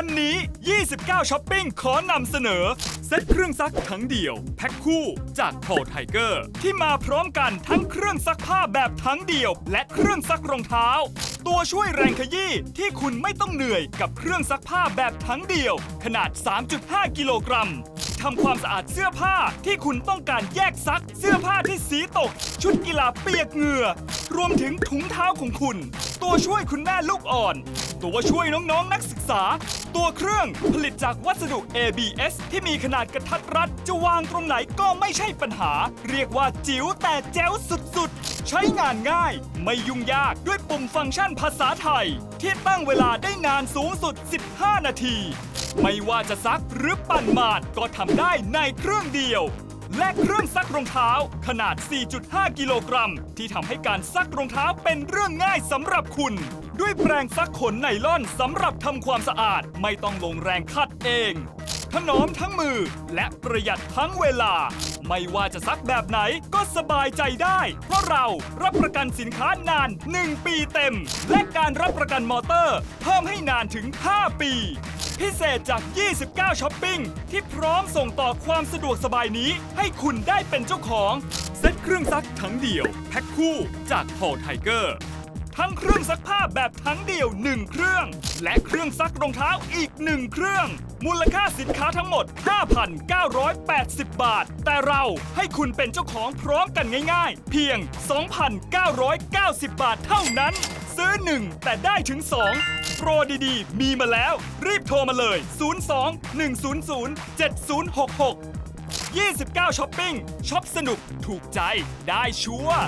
วันนี้ 29ช้อปปิ้งขอนำเสนอ เซ็ตเครื่องซักทั้งเดี่ยว แพ็คคู่จากโทไทเกอร์ ที่มาพร้อมกันทั้งเครื่องซักผ้าแบบทั้งเดี่ยว และเครื่องซักรองเท้า ตัวช่วยแรงขยี้ที่คุณไม่ต้องเหนื่อยกับเครื่องซักผ้าแบบทั้งเดี่ยว ขนาด 3.5 กิโลกรัมำความสะอาดเสื้อผ้าที่คุณต้องการแยกซัก เสื้อผ้าที่สีตก ชุดกีฬาเปียกเหงื่อ รวมถึงถุงเท้าของคุณ ตัวช่วยคุณแม่ลูกอ่อน ตัวช่วยน้องๆนนักศึกษา ตัวเครื่องผลิตจากวัสดุ ABS ที่มีขนาดกระทัดรัด จะวางตรงไหนก็ไม่ใช่ปัญหา เรียกว่าจิ๋วแต่แจ๋วสุดๆ ใช้งานง่าย ไม่ยุ่งยากด้วยปุ่มฟังก์ชันภาษาไทย ที่ตั้งเวลาได้นานสูงสุด 15 นาที ไม่ว่าจะซักหรือปั่นหมาดก็ทำได้ในเครื่องเดียว และเครื่องซักรองเท้าขนาด 4.5 กิโลกรัม ที่ทำให้การซักรองเท้าเป็นเรื่องง่ายสำหรับคุณ ด้วยแปรงซักขนไนล่อนสำหรับทำความสะอาดไม่ต้องลงแรงคัดเอง ถนอมทั้งมือและประหยัดทั้งเวลา ไม่ว่าจะซักแบบไหนก็สบายใจได้ เพราะเรารับประกันสินค้านาน 1 ปีเต็ม และการรับประกันมอเตอร์ เพิ่มให้นานถึง 5 ปี พิเศษจาก 29ช้อปปิ้งที่พร้อมส่งต่อความสะดวกสบายนี้ ให้คุณได้เป็นเจ้าของ เซ็ตเครื่องซักทั้งเดียว แพ็คคู่จากโ l ไทเกอร์ ทั้งเครื่องซักผ้าแบบทั้งเดี่ยว 1 เครื่อง และเครื่องซักรองเท้าอีก 1 เครื่อง มูลค่าสินค้าทั้งหมด 5,980 บาท แต่เราให้คุณเป็นเจ้าของพร้อมกันง่ายๆ เพียง 2,990 บาทเท่านั้น ซื้อ 1 แต่ได้ถึง 2โปรดีๆ มีมาแล้ว รีบโทรมาเลย 02 100 7066 29ช้อปปิ้งช็อปสนุกถูกใจได้ชัวร์